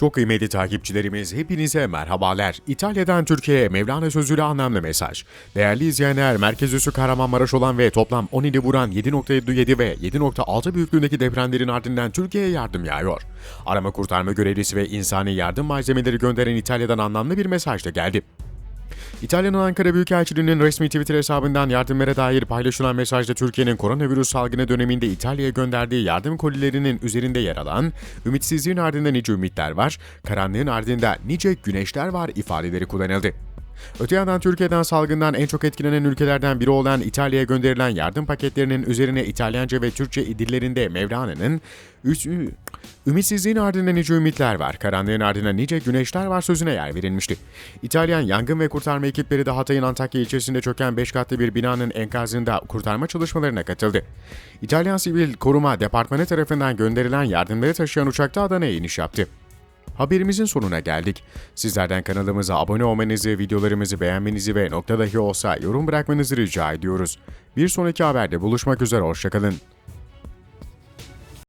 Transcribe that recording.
Çok kıymetli takipçilerimiz hepinize merhabalar. İtalya'dan Türkiye'ye Mevlana sözüyle anlamlı mesaj. Değerli izleyenler, merkez üssü Kahramanmaraş olan ve toplam 10 ili vuran 7.7 ve 7.6 büyüklüğündeki depremlerin ardından Türkiye'ye yardım yağıyor. Arama kurtarma görevlisi ve insani yardım malzemeleri gönderen İtalya'dan anlamlı bir mesaj da geldi. İtalya'nın Ankara Büyükelçiliği'nin resmi Twitter hesabından yardımlara dair paylaşılan mesajda Türkiye'nin koronavirüs salgını döneminde İtalya'ya gönderdiği yardım kolilerinin üzerinde yer alan ümitsizliğin ardında nice ümitler var, karanlığın ardında nice güneşler var ifadeleri kullanıldı. Öte yandan Türkiye'den salgından en çok etkilenen ülkelerden biri olan İtalya'ya gönderilen yardım paketlerinin üzerine İtalyanca ve Türkçe dillerinde Mevlana'nın "Üç- Ümitsizliğin ardında nice ümitler var, karanlığın ardında nice güneşler var sözüne yer verilmişti. İtalyan yangın ve kurtarma ekipleri de Hatay'ın Antakya ilçesinde çöken 5 katlı bir binanın enkazında kurtarma çalışmalarına katıldı. İtalyan Sivil Koruma Departmanı tarafından gönderilen yardımları taşıyan uçakta Adana'ya iniş yaptı. Haberimizin sonuna geldik. Sizlerden kanalımıza abone olmanızı, videolarımızı beğenmenizi ve nokta dahi olsa yorum bırakmanızı rica ediyoruz. Bir sonraki haberde buluşmak üzere, hoşçakalın.